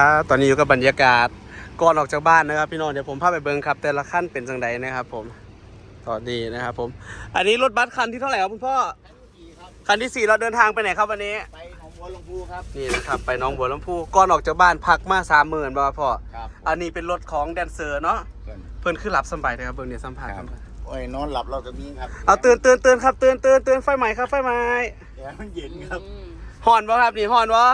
ครับตอนนี้อยู่กับบรรยากาศก่อนออกจากบ้านนะครับ พี่น้องเดี๋ยวผมพาไปเบิ้งครับ แต่ละขั้นเป็นจังไดนะครับ ผมต่อดีนะครับ ผม อันนี้รถบัสคันที่เท่าไหร่ครับคุณพ่อคันที่สี่เราเดินทางไปไหนครับวันนี้ไปหนองบัวลำพูครับนี่นะครับไปหน้องบัวลำพูก่อนออกจากบ้านพักมาสามหมื่นบาทพ่อครับอันนี้เป็นรถของแดนเซอร์เนาะเพิ่นเพิ่นคือรับสำบายนะครับเบิ้งเนี่ยสัมผัสครับสัมผัสโอ้ยนอนหลับเราก็มีครับเอาตื่นตื่นตื่นครับตื่นตื่นตื่นไฟใหม่ครับไฟใหม่แอร์มันเย็นครับฮอนวะครับนี่ฮอนวะ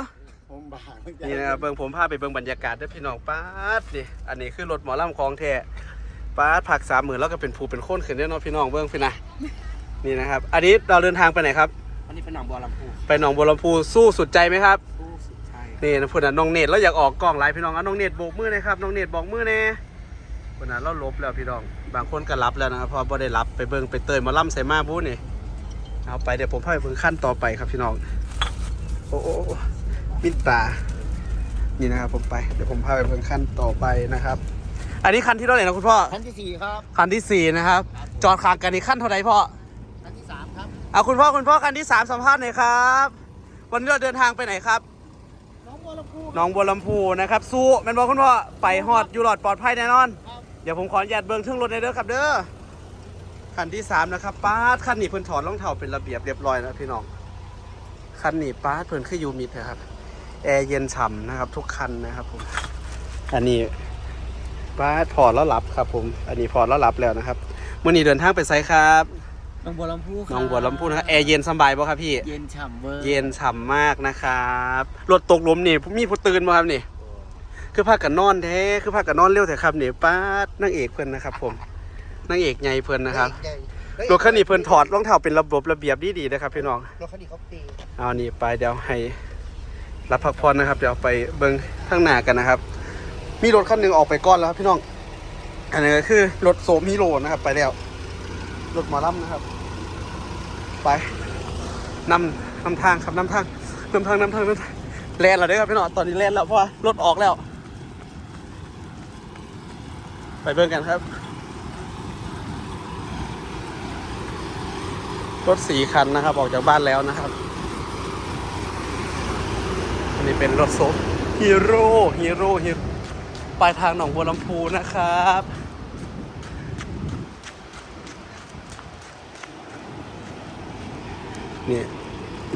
ผมบางนี่นะครับเบิ่งผมพาไปเบิ่งบรรยากาศด้วยพี่น้องป้าดดิอันนี้คือรถหมอลำของแท้ป้าดผักสามหมื่นแล้วก็เป็นภูเป็นโค้นขึ้นแน่นอนพี่น้องเบิ่งพี่นะนี่นะครับ อันนี้เราเดินทางไปไหนครับ อันนี้เป็นหนองบัวลำพูไปหนองบัวลำพูสู้สุดใจไหมครับผู้สุดท้ายนี่นะพูดนะน้องเนตเราอยากออกกล้องไลฟ์พี่น้องอะน้องเนตโบกมือหนะครับน้องเนตบอกมือแน่พูดนะเราลบแล้วพี่น้อง บางคนก็รับแล้วนะครับเพอบ่ได้รับไปเบิ่งไปเตยหมาล่ำใส่มาบูนี่เอาไปเดี๋ยวผมพาไปเบิ่งขั้นต่อไปครับพี่น้องโอ้โอ้ โอ้มิดตา นี่นะครับผมไป เดี๋ยวผมพาไปเบิ่งขั้นต่อไปนะครับ อันนี้คันที่เท่าไหร่นะคุณพ่อ ขั้นที่สี่ครับคันที่สี่นะครับ จอดขางกันนี่ขั้นเท่าไหร่พ่อ ขั้นที่สามครับเอาคุณพ่อคุณพ่อคันที่สามสัมภาษณ์หน่อยครับ วันนี้เราเดินทางไปไหนครับหนองบัวลำพูหน้องบัวลำพูนะครับ สู้แมันบอกคุณพ่อ ไปฮอดอยู่หลอดปลอดภัยแน่นอน ครับเดี๋ยวผมขออนุญาตเบิ่งเครื่องรถในอยเด้อครับเด้อ คันที่สามนะครับป้าดคันนี้เพิ่นถอดรองเท้าเป็นระเบียบเรียบร้อยแล้วพี่น้อง คันนี้ป้าดเพิ่นคือยูมิดนะครับ แอร์เย็นฉ่ำนะครับ ทุกคันนะครับผมอันนี้ป้าดพอดแล้วหลับครับผม อันนี้พอดแล้วหลับแล้วนะครับมื่อนี้เดินทางไปไซครับหนองบัวลำพูหน้องบัวลำพูนะครับแอร์เย็นสบายป่ะครับพี่ เย็นฉ่ำเวอร์เย็นฉ่ำมากนะครับรถตกหลุมนี่มีผู้ตื่นมาครับนี่ คือพากันนอนแท้คือพากันนอนเร็วแต่ครับนี่ป้าดนางเอกเพิ่นนะครับ ผมนางเอกใหญ่เพิ่นนะครับรถคันนี้เพิ่นถอดรองเท้าเป็นระบบระเบียบดีๆนะครับพี่น้องรถคันนี้เขาตีเอานี่ไปเดี๋ยวให้ รับพักผ่อนนะครับ เดี๋ยวไปเบิ่งข้างหน้ากันนะครับ มีรถคันหนึ่งออกไปก่อนแล้วครับพี่น้อง อันนี้ก็คือรถโซมิโรนะครับ ไปแล้วรถหมอลำนะครับ ไปนำนำทางครับนำทางนำทางนำทางนำทางแลนแล้วด้อครับพี่น้องตอนนี้แลนแล้วเพราะว่ารถออกแล้ว ไปเบิ่งกันครับรถสีคันนะครับ ออกจากบ้านแล้วนะครับ อันนี้เป็นรถโซฟฮีโร่ฮีโร่ฮีโร่ปลายทางหนองบัวลำพูนะครับนี่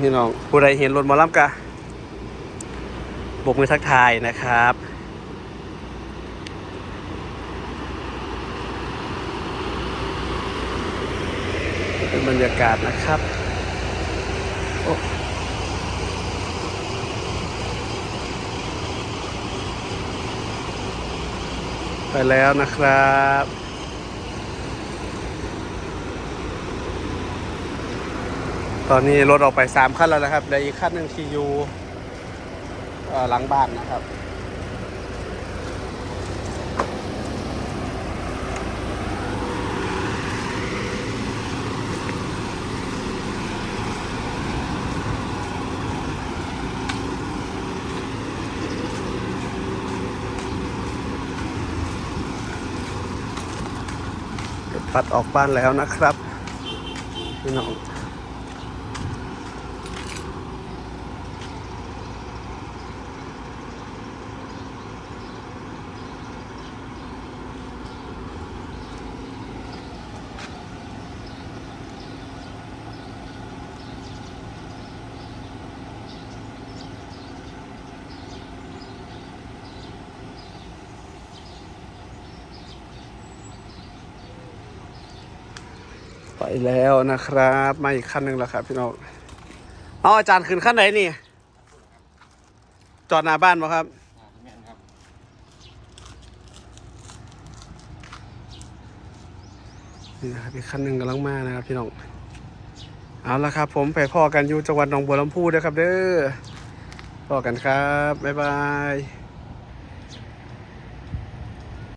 นี่น้องผู้ใดเห็นรถหมอลำกะบกมือทักทายนะครับ เป็นบรรยากาศนะครับ ไปแล้วนะครับตอนนี้รถออกไปสามขั้นแล้วนะครับและอีกขั้นหนึ่งทีอยู่หลังบ้านนะครับ ปัดออกบ้านแล้วนะครับพี่น้อง แล้วนะครับมาอีกขั้นหนึ่งแล้วครับพี่น้องเอาอาจารย์ขึ้นขั้นไหนนี่ จอดหน้าบ้านป่ะครับนี่นะครับอีกขั้นหนึ่งกำลังมานะครับพี่น้องเอาละครับ ผมไปพ่อกันอยู่จังหวัดหนองบัวลำพูเด้อครับ เด้อพ่อกันครับบ๊ายบาย